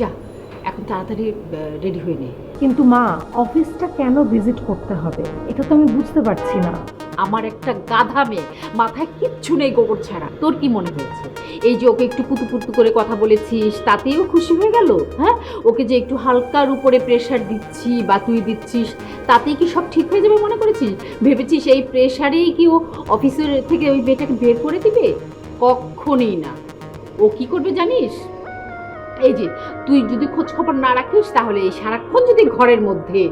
যা, এখন তাড়াতাড়ি রেডি হয়ে নে। কিন্তু মা অফিসটা কেন ভিজিট করতে হবে? এটা তো আমি বুঝতে পারছি না। আমার একটা গাধা মেয়ে, মাথায় কিচ্ছু নেই গোবর ছাড়া। তোর কি মনে হয়েছে? এই যে ওকে একটু কুতু কুতু করে কথা বলেছিস তাতেও খুশি হয়ে গেল? হ্যাঁ? ওকে যে একটু হালকার উপরে প্রেশার দিচ্ছি বা তুই দিচ্ছিস, তাতেই কি সব ঠিক হয়ে যাবে মনে করেছিস? ভেবেছিস এই প্রেশারেই কি ও অফিসের থেকে ওই মেয়েটাকে বের করে দিবে? কখনই না। ও কি করবে জানিস? এই যে, তুই যদি খোঁজ খবর না রাখিস, তাহলে এই সারাক্ষণ যদি ঘরের মধ্যে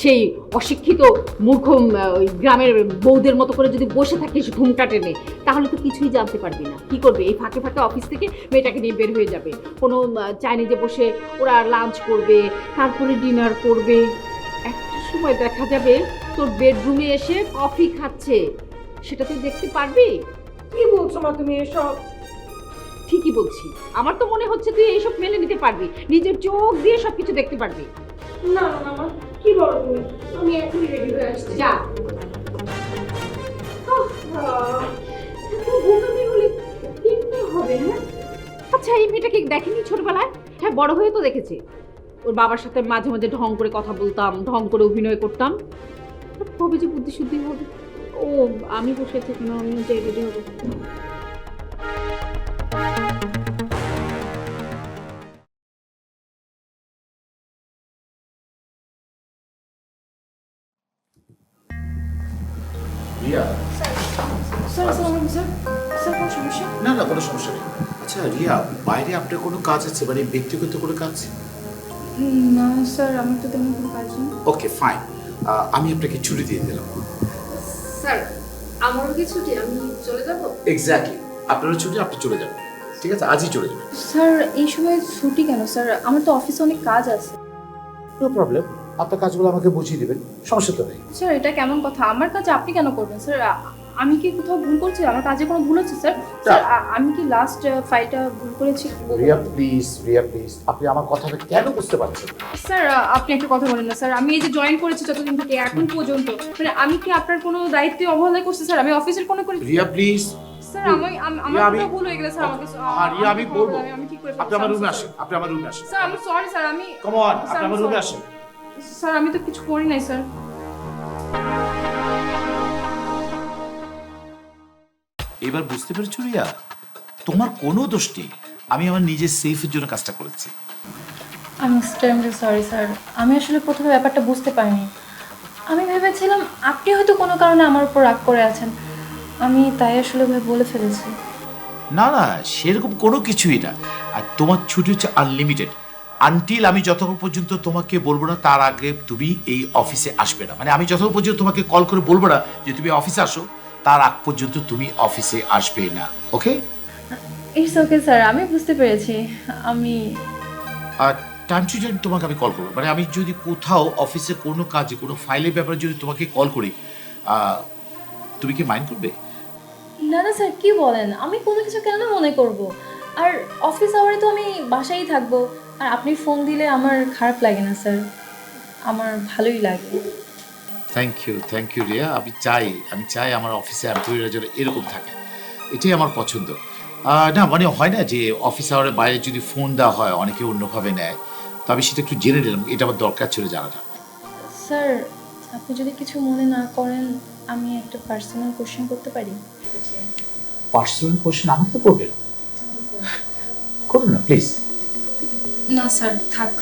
সেই অশিক্ষিত মূর্খ ওই গ্রামের বৌদের মতো করে যদি বসে থাকিস ঘুমটা টেনে, তাহলে তো কিছুই জানতে পারবি না। কি করবে? এই ফাঁকে ফাঁকে অফিস থেকে মেয়েটাকে নিয়ে বের হয়ে যাবে। কোনো চাইনিজে বসে ওরা লাঞ্চ করবে, তারপরে ডিনার করবে। একটা সময় দেখা যাবে তোর বেডরুমে এসে কফি খাচ্ছে। সেটা তুই দেখতে পারবি? কি বলছো মা তুমি এসব? ঠিকই বলছি। আমার তো মনে হচ্ছে তুই এইসব মেনে নিতে পারবি। নিজের চোখ দিয়ে সবকিছু দেখতে পারবি। না না মা কি বলো তুমি? আমি এখনই রেডি হয়ে আসছি। যা। হ্যাঁ? আচ্ছা এই মেয়েটাকে দেখেনি ছোটবেলায়? হ্যাঁ বড় হয়ে তো দেখেছি। ওর বাবার সাথে মাঝে মাঝে ঢং করে কথা বলতাম ঢং করে অভিনয় করতাম। কবে যে বুদ্ধি শুদ্ধি হবে। ও আমি বসে আছি কেন? আমি যে রেডি হব। আপনার কোনো কাজ আছে? মানে ব্যক্তিগত কোনো কাজ? না স্যার আমার তো তেমন কোনো কাজ নেই। Okay fine. আমি আপনাকে ছুটি দিয়ে দিলাম। স্যার আমারও কি ছুটি? আমি চলে যাব? এক্স্যাক্টলি আপনারও ছুটি আপনি চলে যাবেন। ঠিক আছে? আজই চলে যাবেন। স্যার এই সময় ছুটি কেন স্যার? আমার তো অফিসে অনেক কাজ আছে। নো প্রবলেম আপনার কাজগুলো আমাকে বুঝিয়ে দেবেন। সমস্যা তো নেই। স্যার এটা কেমন কথা? আমার কাজ আপনি কেন করবেন স্যার? আমি কি কোথাও ভুল করছি? আমার কাজে কোনো ভুল হচ্ছে স্যার স্যার আমি কি লাস্ট ফাইলটা ভুল করেছি? রিয়া প্লিজ রিয়া প্লিজ আপনি আমার কথাটা কেন বুঝতে পারছেন স্যার আপনি একটা কথা বলেন না স্যার আমি এই যে জয়েন করেছি যতদিন থেকে এখন পর্যন্ত মানে আমি কি আপনার কোনো দায়িত্বে অবহেলা করছি স্যার আমি অফিসের কোনো করে রিয়া প্লিজ স্যার আমি আমার কোনো ভুল হয়ে গেলে স্যার আমাকে আর রিয়া আমি বলব। আমি- করে আপনি আমার রুমে আসেন আপনি আমার রুমে আসেন। স্যার আমি সরি স্যার আমি কম অন আপনি আমার রুমে আসেন। স্যার আমি তো কিছু করি নাই স্যার এবার বুঝতে পেরেছ রিয়া? তোমার কোনো দোষ নেই। আমি আমার নিজের সেফের জন্য কাজটা করেছি। আমি এক্সট্রিমলি সরি স্যার আমি আসলে প্রথমে ব্যাপারটা বুঝতে পারিনি। আমি ভেবেছিলাম আপনি হয়তো কোনো কারণে আমার উপর রাগ করে আছেন। আমি তাই আসলে ভাই বলে ফেলেছি। না না সেরকম কোনো কিছুই না। আর তোমার ছুটি হচ্ছে আনলিমিটেড আনটিল আমি যতক্ষণ পর্যন্ত তোমাকে বলব না তার আগে তুমি এই অফিসে আসবে না। মানে আমি যতক্ষণ পর্যন্ত তোমাকে কল করে বলব না যে তুমি অফিসে আসো তার আগ পর্যন্ত তুমি অফিসে আসবে না ওকে? ইটস ওকে স্যার আমি বুঝতে পেরেছি। আমি আর টাইম টু টাইম তোমাকে আমি কল করব? মানে আমি যদি কোথাও অফিসে কোনো কাজে কোনো ফাইলের ব্যাপারে যদি তোমাকে কল করি তুমি কি মাইন্ড করবে? না না স্যার কি বলেন? আমি কোনো কিছু কেন মনে করব? আর অফিস আওয়ারে তো আমি বাসায় থাকব। আর আপনি ফোন দিলে আমার খারাপ লাগে না স্যার আমার ভালোই লাগে। Thank you thank you Riya আমি চাই আমি চাই আমার অফিসে এমপ্লয়িরা যেন এরকম থাকে। এটাই আমার পছন্দ। না মানে হয় না যে অফিস আওয়ারের বাইরে যদি ফোন দেওয়া হয় অনেকে অন্যভাবে নেয়। তো আমি সেটা একটু জেনে নিলাম এটা আমার দরকার ছিল জানাটা। স্যার আপনি যদি কিছু মনে না করেন আমি একটা পার্সোনাল কোশ্চেন করতে পারি? পার্সোনাল কোশ্চেন আমাকে তো করবেন। করুন না প্লিজ না স্যার থাক।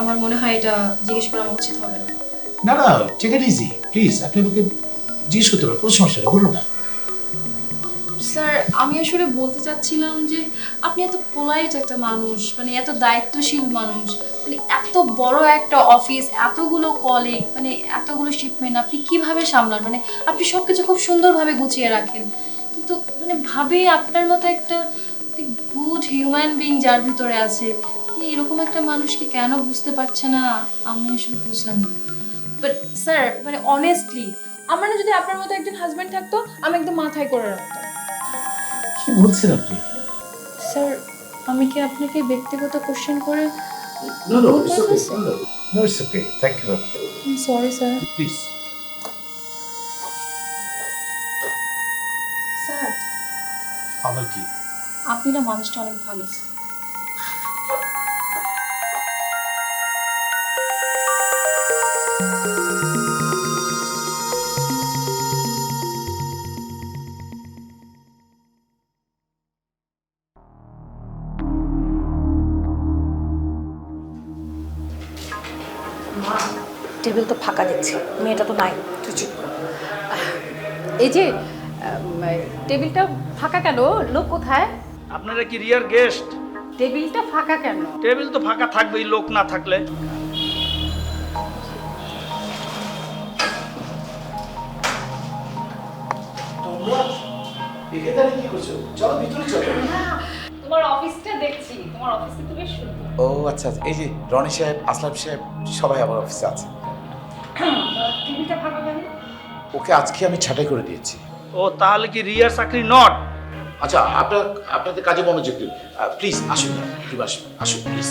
আমার মনে হয় এটা জিজ্ঞেস করা উচিত হবে না। না না টেক ইট ইজি প্লিজ আপনি আমাকে জিজ্ঞেস করতে পারেন, কোনো সমস্যা নেই, বলুন না। স্যার আমি আসলে বলতে চাচ্ছিলাম যে আপনি এত পোলাইট একটা মানুষ মানে এত দায়িত্বশীল মানুষ মানে এত বড় একটা অফিস এতগুলো মানে এতগুলো শিপমেন্ট আপনি কীভাবে সামলান? মানে আপনি সব কিছু খুব সুন্দরভাবে গুছিয়ে রাখেন। কিন্তু মানে ভাবে আপনার মতো একটা গুড হিউম্যান বিং যার ভিতরে আছে, এরকম একটা মানুষকে কেন বুঝতে পারছে না? আমি আসলে বুঝলাম না। বাট স্যার মানে অনেস্টলি আমার না যদি আপনার মতো একজন হাজব্যান্ড থাকতো আমি একদম মাথায় করে রাখতাম কি বলছেন আপনি স্যার আমি কি আপনাকে ব্যক্তিগত কোশ্চেন করে No, no, it's okay. No, no, no, it's okay. Thank you. Sorry sir Please. Sir আবার কি আপনি না মানুষটা অনেক ভালো দেখছি মেয়েটা তো নাই। তুই চুপ এই যে টেবিলটা ফাঁকা কেন? লোক কোথায়? আপনারা কি রিয়ার গেস্ট? টেবিলটা ফাঁকা কেন? টেবিল তো ফাঁকা থাকবেই লোক না থাকলে। তোমরা অফিসটা দেখছি তোমার অফিসে তো বেশ সুন্দর। ও আচ্ছা আচ্ছা এই যে রনি সাহেব আসলাম সাহেব সবাই আমার অফিসে আছে। টেবিলটা ফাঁকা কেন ওকে আজকে আমি ছাঁটাই করে দিয়েছি। ও তাহলে কি রিয়ার চাকরি নট? আচ্ছা আপনার আপনাদের কাজে মনোযোগ দিন। প্লিজ আসুন না একটু আসুন আসুন প্লিজ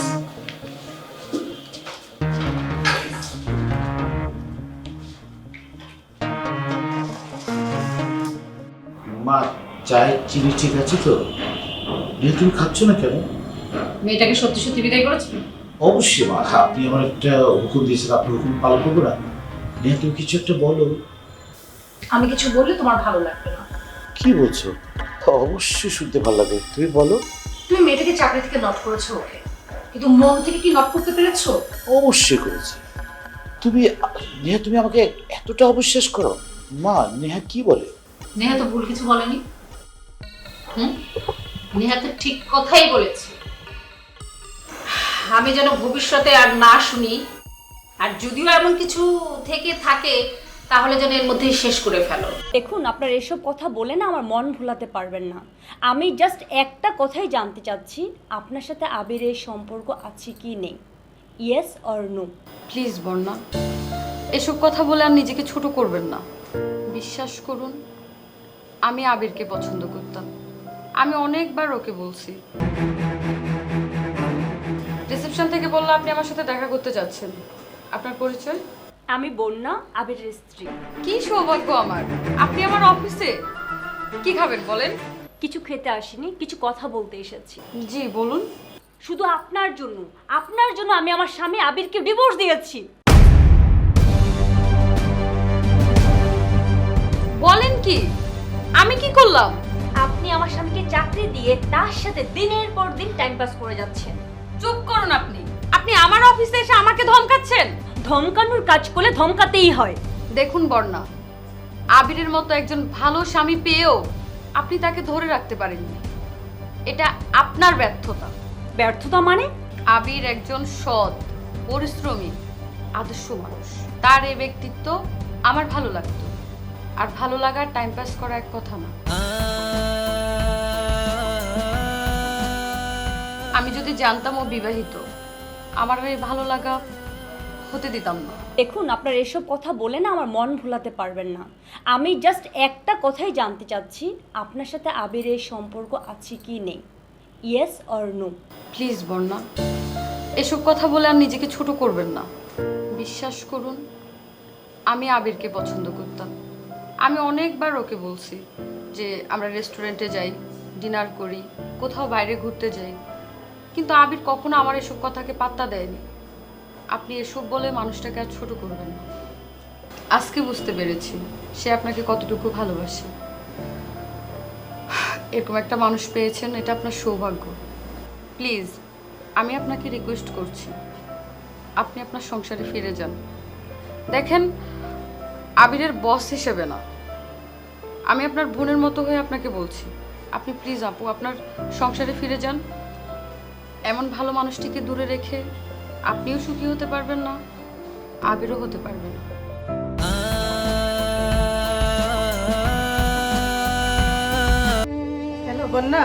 মা চায় চিনি ঠিক আছে তো? নিয়ে তুমি খাচ্ছ না কেন? মেয়েটাকে সত্যি সত্যি বিদায় করেছেন অবশ্যই মা আপনি আমার একটা হুকুম দিয়েছেন আপনি হুকুম পালন করব না? নিয়ে তুমি কিছু একটা বলো। আমি কিছু বললে তোমার ভালো লাগবে না। কি বলছো? অবশ্যই শুনতে ভালো লাগে তুমি বলো। তুমি মেয়েটাকে চাকরি থেকে নট করেছ ওকে। কিন্তু মন থেকে কি নট করতে পেরেছ? অবশ্যই করেছি। তুমি নেহা তুমি আমাকে এতটা অবিশ্বাস করো? মা নেহা কি বলে? নেহা তো ভুল কিছু বলেনি। হুম? নেহা তো ঠিক কথাই বলেছে। আমি যেন ভবিষ্যতে আর না শুনি আর যদিও এমন কিছু থেকে থাকে তাহলে যেন এর মধ্যেই শেষ করে ফেলো। দেখুন আপনার এসব কথা বলে না আমার মন ভোলাতে পারবেন না। আমি জাস্ট একটা কথাই জানতে চাচ্ছি আপনার সাথে আবিরের সম্পর্ক আছে কি নেই? ইয়েস অর নো প্লিজ বর্ণা এসব কথা বলে আর নিজেকে ছোট করবেন না। বিশ্বাস করুন আমি আবিরকে পছন্দ করতাম। আমি অনেকবার ওকে বলছি। রিসেপশন থেকে বলল আপনি আমার সাথে দেখা করতে যাচ্ছেন। আপনার পরিচয়? আমি বন্যা আবিরের স্ত্রী। কি সৌভাগ্য আমার। আপনি আমার অফিসে? কি খাবেন বলেন? কিছু খেতে আসিনি কিছু কথা বলতে এসেছি। জি বলুন। শুধু আপনার জন্য আপনার জন্য আমি আমার স্বামী আবিরকে ডিভোর্স দিয়েছি। বলেন কি? আমি কি করলাম? আপনি আমার স্বামীকে চাকরি দিয়ে তার সাথে দিনের পর দিন টাইম পাস করে যাচ্ছেন। চুপ করুন আপনি। আপনি আমার অফিসে এসে আমাকে ধমকাচ্ছেন? ধমকানোর কাজ করলে ধমকাতেই হয়। দেখুন বর্ণা। আবিরের মতো একজন ভালো স্বামী পেয়েও আপনি তাকে ধরে রাখতে পারেননি। এটা আপনার ব্যর্থতা। ব্যর্থতা মানে? আবির একজন সৎ পরিশ্রমী আদর্শ মানুষ। তার এই ব্যক্তিত্ব আমার ভালো লাগতো। আর ভালো লাগার টাইম পাস করা এক কথা না। আমি যদি জানতাম ও বিবাহিত আমার এই ভালো লাগা হতে দিতাম না। দেখুন আপনার এসব কথা বলে না আমার মন ভোলাতে পারবেন না। আমি জাস্ট একটা কথাই জানতে চাচ্ছি আপনার সাথে আবিরের সম্পর্ক আছে কি নেই? ইয়েস অর নো প্লিজ বর্ণা এসব কথা বলে আর নিজেকে ছোট করবেন না। বিশ্বাস করুন আমি আবিরকে পছন্দ করতাম। আমি অনেকবার ওকে বলছি যে আমরা রেস্টুরেন্টে যাই ডিনার করি কোথাও বাইরে ঘুরতে যাই। কিন্তু আবির কখনো আমার এসব কথাকে পাত্তা দেয়নি। আপনি এসব বলে মানুষটাকে আর ছোট করবেন না। আজকে বুঝতে পেরেছি সে আপনাকে কতটুকু ভালোবাসে। এরকম একটা মানুষ পেয়েছেন, এটা আপনার সৌভাগ্য। প্লিজ, আমি আপনাকে রিকোয়েস্ট করছি। আপনি আপনার সংসারে ফিরে যান। দেখেন, আবিরের বস হিসেবে না। আমি আপনার বোনের মতো হয়ে আপনাকে বলছি। আপনি প্লিজ আপু, আপনার সংসারে ফিরে যান। এমন ভালো মানুষটিকে দূরে রেখে আপনিও সুখী হতে পারবেন না আবিরও হতে পারবে না। হ্যালো বন্যা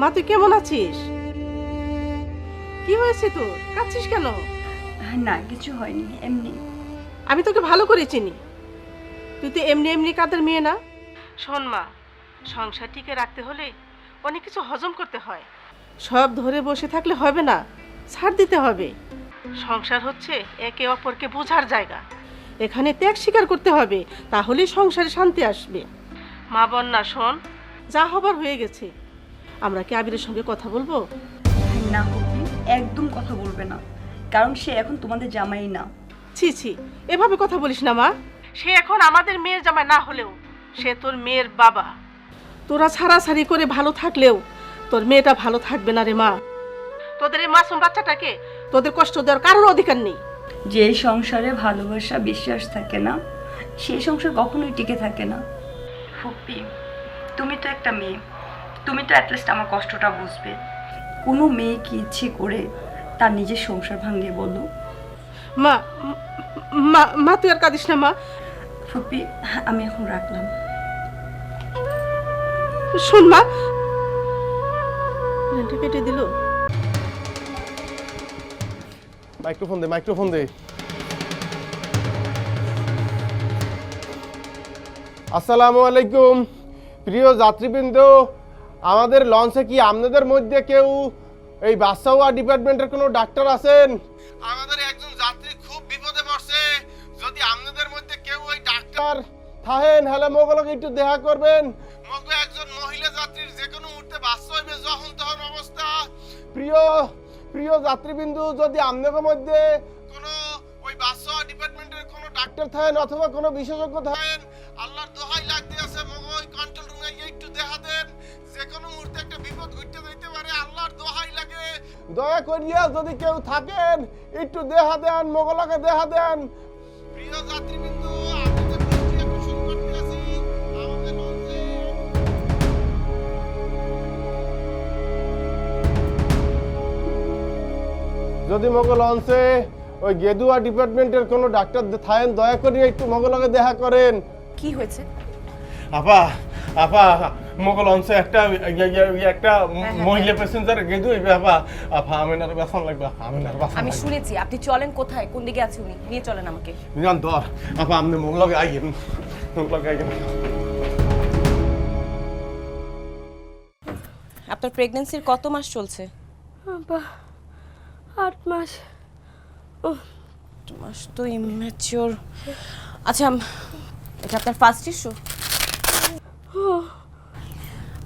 মা তুই কেমন আছিস? কি হয়েছে তোর? কাঁদছিস কেন? না কিছু হয়নি এমনি। আমি তোকে ভালো করে চিনি। তুই তো এমনি এমনি কাদের মেয়ে না? শোন মা সংসার টিকে রাখতে হলে অনেক কিছু হজম করতে হয়। সব ধরে বসে থাকলে হবে না ছাড় দিতে হবে। সংসার হচ্ছে একে অপরকে বোঝার জায়গা। এখানে ত্যাগ স্বীকার করতে হবে তাহলেই সংসারে শান্তি আসবে। মা বন্যা শোন যা হবার হয়ে গেছে। আমরা কি আবিরের সঙ্গে কথা বলব? না কপি একদম কথা বলবে না। কারণ সে এখন তোমাদের জামাই না। ছি ছি এভাবে কথা বলিস না মা। সে এখন আমাদের মেয়ের জামাই না হলেও সে তোর মেয়ের বাবা। তোরা ছাড়াছাড়ি করে ভালো থাকলেও তোর মেয়েটা ভালো থাকবে না রে মা। তোদের এই মাসুম বাচ্চাটাকে তোদের কষ্ট দেওয়ার কারোর অধিকার নেই। যে সংসারে ভালোবাসা বিশ্বাস থাকে না সেই সংসার কখনোই টিকে থাকে না। ফুপ্পি তুমি তো একটা মেয়ে। তুমি তো অ্যাটলিস্ট আমার কষ্টটা বুঝবে। কোনো মেয়ে কি ইচ্ছে করে তার নিজের সংসার ভাঙিয়ে বলো। মা মা মা তুই আর কাঁদিস না মা। ফুপ্পি আমি এখন রাখলাম। শোন মা কেটে দিল। মাইক্রোফোন দে মাইক্রোফোন দে। আসসালামু আলাইকুম। প্রিয় যাত্রীবৃন্দ আমাদের লঞ্চে কি আপনাদের মধ্যে কেউ এই বাচ্চাওয়া ডিপার্টমেন্টের কোনো ডাক্তার আছেন? আমাদের একজন যাত্রী খুব বিপদে পড়ছে। যদি আপনাদের মধ্যে কেউ ওই ডাক্তার থাহেন হলে মোগলক একটু দেখা করবেন। প্রিয় প্রিয় যাত্রীবিন্দু, যদি আপনাদের মধ্যে কোনো ওই বাচ্চা ডিপার্টমেন্টের কোনো ডাক্তার থাকেন অথবা কোনো বিশেষজ্ঞ থাকেন, আল্লাহর দোহাই লাগতে আছে, মগ, ওই কন্ট্রোল রুমে একটু দেখা দেন। যে কোনো মুহূর্তে একটা বিপদ ঘটতে যাইতে পারে, আল্লাহর দোহাই লাগে। দয়া করিয়া যদি কেউ থাকেন, একটু দেখা দেন, মোগলকে দেখা দেন। প্রিয় যাত্রীবিন্দু যদি মগল লঞ্চে ওই গেদুয়া ডিপার্টমেন্টের কোনো ডাক্তার থাকেন দয়া করে একটু মগলকে দেখা করেন। কি হয়েছে? আপা আপা মোগল অংশে একটা ইয়া- ইয়া- ইয়া একটা মহিলা প্যাসেঞ্জার গেদু হইবে আপা। আপা আমি না বেসন লাগবে আপা আমি না বেসন আমি শুনেছি আপনি চলেন কোথায়? কোন দিকে আছে উনি? নিয়ে চলেন আমাকে। জান তো আপা আপনি মোগলকে আইয়েন মোগলকে আইয়েন আপনার প্রেগন্যান্সির কত মাস চলছে? আট মাস। আট মাস তো ইম্যাচিওর আচ্ছা এটা আপনার ফার্স্ট ইস্যু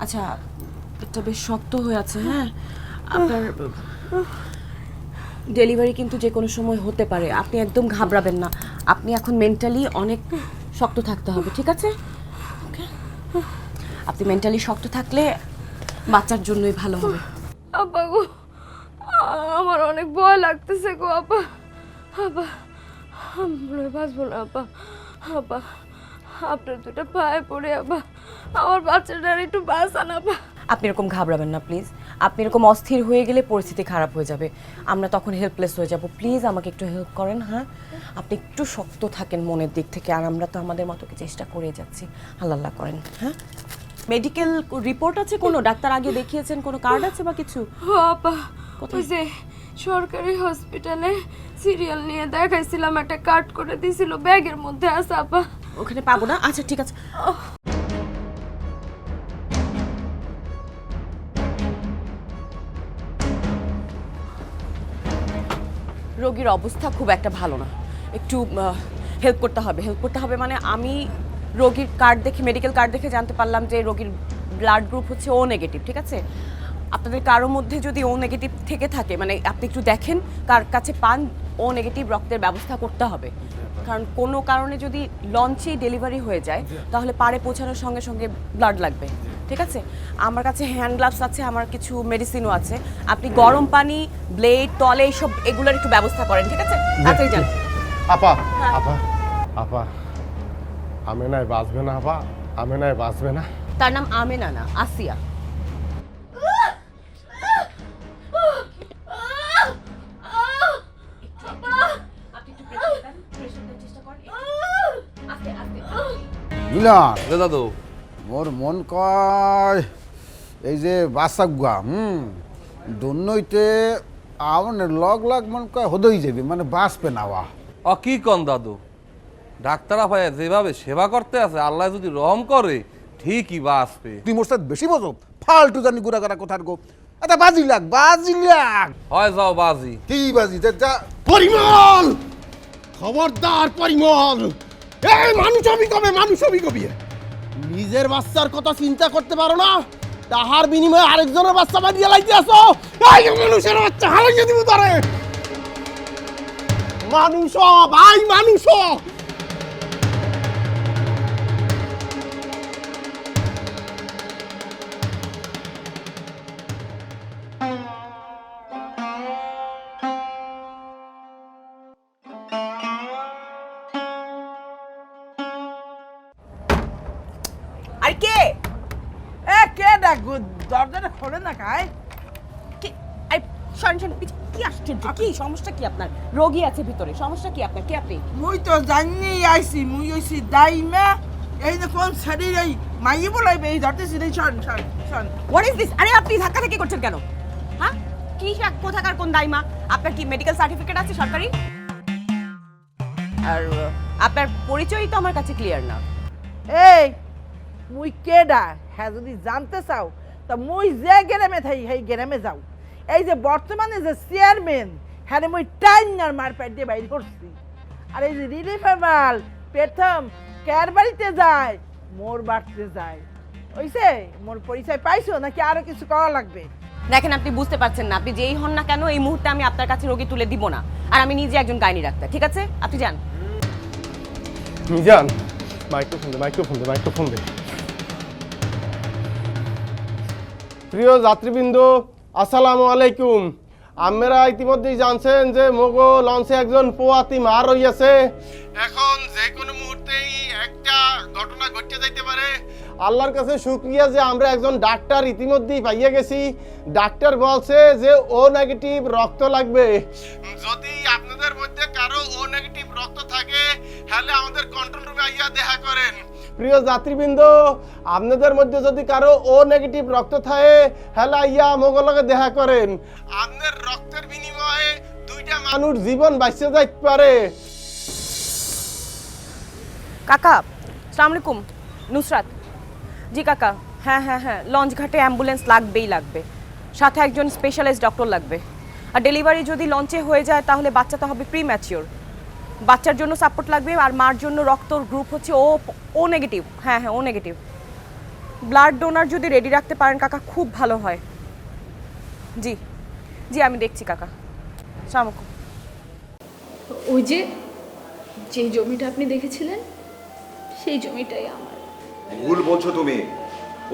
আচ্ছা এটা বেশ শক্ত হয়ে আছে হ্যাঁ? আপনার ডেলিভারি কিন্তু যে কোনো সময় হতে পারে। আপনি একদম ঘাবড়াবেন না। আপনি এখন মেন্টালি অনেক শক্ত থাকতে হবে ঠিক আছে? Okay? আপনি মেন্টালি শক্ত থাকলে বাচ্চার জন্যই ভালো হবে। গো আমার অনেক ভয় লাগতেছে গো আপা আপা আমি হয় বাঁচবো না আপা আপা আপনার দুটো পায়ে পড়ে আপা আমার বাচ্চাটার একটু বাঁচান আপা আপনি এরকম ঘাবড়াবেন না প্লিজ আপনি এরকম অস্থির হয়ে গেলে পরিস্থিতি খারাপ হয়ে যাবে। আমরা তখন হেল্পলেস হয়ে যাব। প্লিজ আমাকে একটু হেল্প করেন হ্যাঁ? আপনি একটু শক্ত থাকেন মনের দিক থেকে আর আমরা তো আমাদের মতো চেষ্টা করে যাচ্ছি। আল্লাহ আল্লাহ করেন হ্যাঁ? মেডিকেল রিপোর্ট আছে কোনো? ডাক্তার আগে দেখিয়েছেন কোনো? কার্ড আছে বা কিছু? ও আপা ওই যে সরকারি হসপিটালে সিরিয়াল নিয়ে দেখাইছিলাম একটা কাট করে দিছিল ব্যাগের মধ্যে আছে আপা। ওখানে পাবো না? আচ্ছা ঠিক আছে। রোগীর অবস্থা খুব একটা ভালো না। একটু হেল্প করতে হবে। হেল্প করতে হবে মানে আমি রোগীর কার্ড দেখে মেডিকেল কার্ড দেখে জানতে পারলাম যে রোগীর ব্লাড গ্রুপ হচ্ছে ও নেগেটিভ ঠিক আছে? আপনাদের কারোর মধ্যে যদি ও নেগেটিভ থেকে থাকে মানে আপনি একটু দেখেন কার কাছে পান ও নেগেটিভ রক্তের ব্যবস্থা করতে হবে। কারণ কোনো কারণে যদি লঞ্চেই ডেলিভারি হয়ে যায় তাহলে পাড়ে পৌঁছানোর সঙ্গে সঙ্গে ব্লাড লাগবে। ঠিক আছে? আমার কাছে হ্যান্ড গ্লাভস আছে আমার কিছু মেডিসিনও আছে। আপনি গরম পানি ব্লেড তলে এইসব এগুলোর একটু ব্যবস্থা করেন ঠিক আছে? তাড়াতাড়ি যান। আপা আপা আপা আমি নাই বাঁচবে না আপা আমি নাই বাঁচবে না। তার নাম আমেনা না আসিয়া। মিলন রে দাদু। মোর মন কয় এই যে বাসা গুয়া হুম দন্যইতে আমার লগ লগ মন কয় হদই যাবে মানে বাঁচবে না ওয়া। অ কি কন দাদু? ডাক্তার আপায় যেভাবে সেবা করতে আছে আল্লাহ যদি রহম করে ঠিকই বা আসবে তুই মোর সাথে বেশি বোঝো ফালতু জানি গুড়া গাড়া কোথার গো এটা বাজি লাগ বাজি লাগ। হয় যাও বাজি। কি বাজি? যা পরিমল! খবরদার পরিমল! এই মানুষ হবি কবে মানুষ হবি কবি? নিজের বাচ্চার কথা চিন্তা করতে পারো না। তাহার বিনিময়ে আরেকজনের বাচ্চা বানিয়ে লাইতে আসো। এই মানুষের বাচ্চা হারাইয়ে দিব তারে। মানুষ ভাই মানুষ কি? সমস্যা কি আপনার? রোগী আছে ভিতরে সমস্যা কি আপনার? কে আপনি? মুই তো জানি আইছি মুই হইছি দাইমা। এই না কোন শরীর এই মাইয়ে বলাইবে এই ধরতেছি রে শোন শোন শোন। হোয়াট ইজ দিস আরে আপনি ধাক্কা ধাক্কি করছেন কেন? হ্যাঁ? কি শাক- কোথাকার কোন দাইমা? আপনার কি মেডিকেল সার্টিফিকেট আছে সরকারি? আর আপনার পরিচয়ই তো আমার কাছে ক্লিয়ার না। এই মুই কেডা? হ্যাঁ যদি জানতে চাও তা মুই যে গ্রামে থাই সেই গ্রামে যাও। এই যে বর্তমানে যে চেয়ারম্যান হ্যাঁ মুই টাইনার মারপ্যাট দিয়ে বাইর করছি। আর এই যে রিলিফের মাল প্রথম কার বাড়িতে যায়? মোর বাড়তে যায়। ওইসে মোর পরিচয় পাইছো? নাকি আরও কিছু করা লাগবে? দেখেন আপনি বুঝতে পারছেন না। আপনি যেই হন না কেন এই মুহূর্তে আমি আপনার কাছে রোগী তুলে দিব না। আর আমি নিজে একজন গাইনি ডাক্তার ঠিক আছে? আপনি যান। মিজান মাইক্রোফোন দে মাইক্রোফোন দে মাইক্রোফোন দে। প্রিয় যাত্রীবৃন্দ আসসালামু আলাইকুম। আমরা ইতিমধ্যেই জানছেন যে মোগো লঞ্চে একজন পোয়াতি মার রইয়াছে। এখন যে কোনো মুহূর্তেই একটা ঘটনা ঘটে যাইতে পারে। আল্লাহর কাছে শুক্রিয়া যে আমরা একজন ডাক্তার ইতিমধ্যেই পাইয়ে গেছি। ডাক্তার বলছে যে ও নেগেটিভ রক্ত লাগবে। যদি আপনাদের মধ্যে কারও ও নেগেটিভ রক্ত থাকে তাহলে আমাদের কন্ট্রোল রুমে আইয়া দেখা করেন। প্রিয় যাত্রীবৃন্দ, আপনাদের মধ্যে যদি কারও ও নেগেটিভ রক্ত থাকে তাহলে ইয়া মোগলকে দেখা করেন। আপনার রক্তের বিনিময়ে দুইটা মানুষ জীবন বাঁচতে যাইতে পারে। কাকা, সালাম আলাইকুম। নুসরাত। জি কাকা হ্যাঁ হ্যাঁ হ্যাঁ লঞ্চ ঘাটে অ্যাম্বুলেন্স লাগবেই লাগবে। সাথে একজন স্পেশালিস্ট ডক্টর লাগবে। আর ডেলিভারি যদি লঞ্চে হয়ে যায়, তাহলে বাচ্চা তো হবে প্রি ম্যাচিওর বাচ্চার জন্য সাপোর্ট লাগবে আর মার জন্য রক্তর গ্রুপ হচ্ছে ও ও নেগেটিভ হ্যাঁ হ্যাঁ ও নেগেটিভ ব্লাড ডোনার যদি রেডি রাখতে পারেন কাকা খুব ভালো হয়। জি জি আমি দেখছি কাকা। আলাইকুম। ওই যে যে জমিটা আপনি দেখেছিলেন সেই জমিটাই আমার। ভুল বলছো তুমি।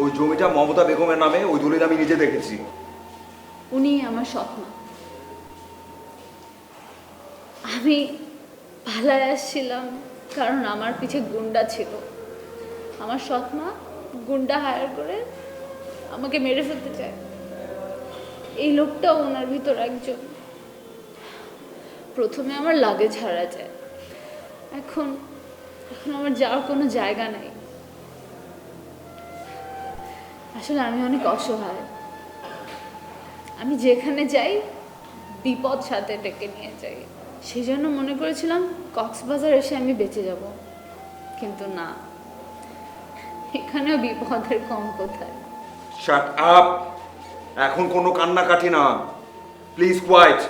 ওই জমিটা মমতা বেগমের নামে ওই দলিল আমি নিজে দেখেছি। উনি আমার স্বপ্ন। আমি পালায় আসছিলাম, কারণ আমার পিছে গুন্ডা ছিল। আমার সৎমা গুন্ডা হায়ার করে আমাকে মেরে ফেলতে চায়। এই লোকটাও ওনার ভিতর একজন। প্রথমে আমার লাগেজ হারা যায়। এখন এখন আমার যাওয়ার কোনো জায়গা নাই। আসলে আমি অনেক অসহায়। আমি যেখানে যাই, বিপদ সাথে ডেকে নিয়ে যাই। সেই জন্য মনে করেছিলাম কক্সবাজার এসে আমি বেঁচে যাব। কিন্তু না এখানেও বিপদের কম কোথায়? শাট আপ এখন কোনো কান্নাকাটি না। প্লিজ কোয়াইট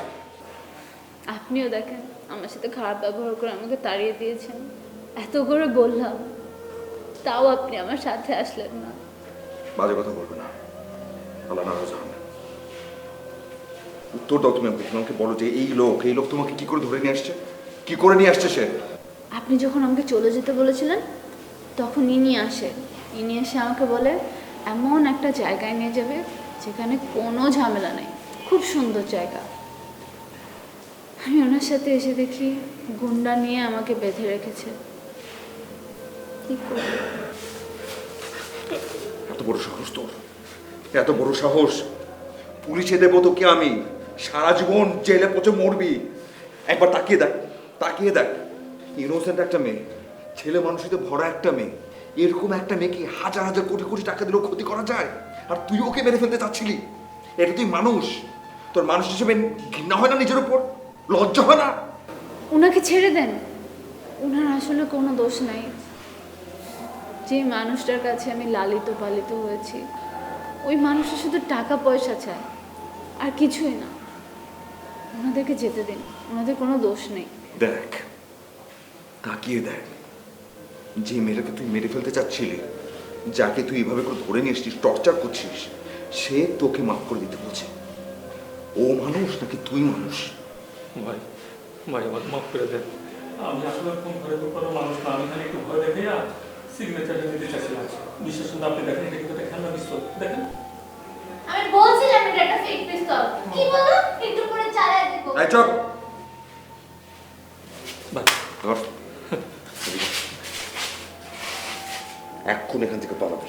আপনিও দেখেন আমার সাথে খারাপ ব্যবহার করে আমাকে তাড়িয়ে দিয়েছেন। এত করে বললাম তাও আপনি আমার সাথে আসলেন না। বাজে কথা বলবে না। আল্লাহ নারাজ উত্তর দাও তুমি আমাকে তুমি আমাকে বলো যে এই লোক এই লোক তোমাকে কি করে ধরে নিয়ে আসছে? কি করে নিয়ে আসছে সে? আপনি যখন আমাকে চলে যেতে বলেছিলেন তখন ইনি আসে। ইনি এসে আমাকে বলে এমন একটা জায়গায় নিয়ে যাবে যেখানে কোনো ঝামেলা নেই। খুব সুন্দর জায়গা। আমি ওনার সাথে এসে দেখি গুন্ডা নিয়ে আমাকে বেঁধে রেখেছে। কি করব? এত বড় সাহস তোর। এত বড় সাহস। পুলিশে দেবো তো তোকে আমি। সারা জীবন জেলে পচে মরবি। একবার তাকিয়ে দেখ তাকিয়ে দেখ। ইনোসেন্ট একটা মেয়ে, ছেলে মানুষেতে ভরা একটা মেয়ে। এরকম একটা মেয়েকে হাজার হাজার কোটি কোটি টাকা দিলেও ক্ষতি করা যায়? আর তুই ওকে মেরে ফেলতে চাচ্ছিলি? এটা তুই মানুষ। তোর মানুষ হিসেবে ঘৃণা হয় না নিজের উপর? লজ্জা হয় না? ওনাকে ছেড়ে দেন। ওনার আসলে কোনো দোষ নাই। যে মানুষটার কাছে আমি লালিত পালিত হয়েছি, ওই মানুষটা শুধু টাকা পয়সা চায়, আর কিছুই না। ওনাদেরকে যেতে দিন ওনাদের কোনো দোষ নেই। দেখ তাকিয়ে দেখ। যে মেয়েটাকে তুই মেরে ফেলতে চাচ্ছিলি যাকে তুই এভাবে করে ধরে নিয়ে এসছিস টর্চার করছিস সে তোকে মাফ করে দিতে বলছে। ও মানুষ নাকি তুই মানুষ? ভাই ভাই আমার মাফ করে দেন। আমি আসলে ফোন করে তো কোনো মানুষ না আমি খালি একটু ভয় দেখে আর সিগনেচারটা নিতে চাইছিলাম বিশ্বাস আপনি দেখেন এটা কিন্তু একটা খেলনা পিস্তল দেখেন। আমি বলছিলাম একটা ফেক পিস্তল কি বলো? একটু পরে চালায় দেখো এই চপ। ভাই ধর। এক্ষুন এখান থেকে পালাবি।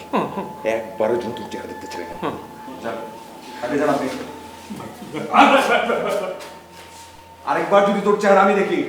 একবারের জন্য তোর চেহারা দেখতে চাই না। আগে যান আরেকবার যদি তোর চেহারা আমি দেখি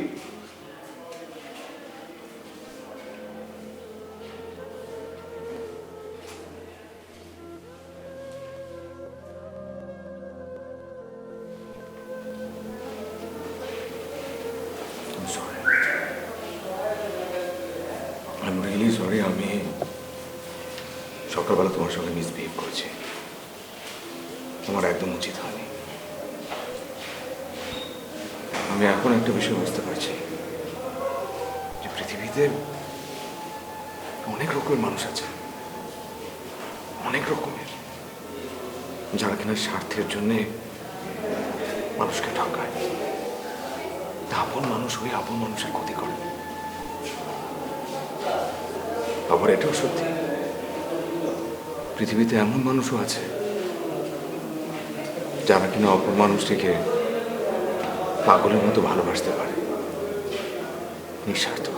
আমি এখন একটা বিষয় বুঝতে পারছি। যে পৃথিবীতে অনেক রকমের মানুষ আছে। অনেক রকমের। যারা কিনা স্বার্থের জন্যে মানুষকে ঠকায়। তা আপন মানুষ হয়ে আপন মানুষের ক্ষতি করে। আবার এটাও সত্যি। পৃথিবীতে এমন মানুষও আছে, যারা কিনা অপর মানুষটিকে পাগলের মতো ভালোবাসতে পারে। নিঃস্বার্থভাবে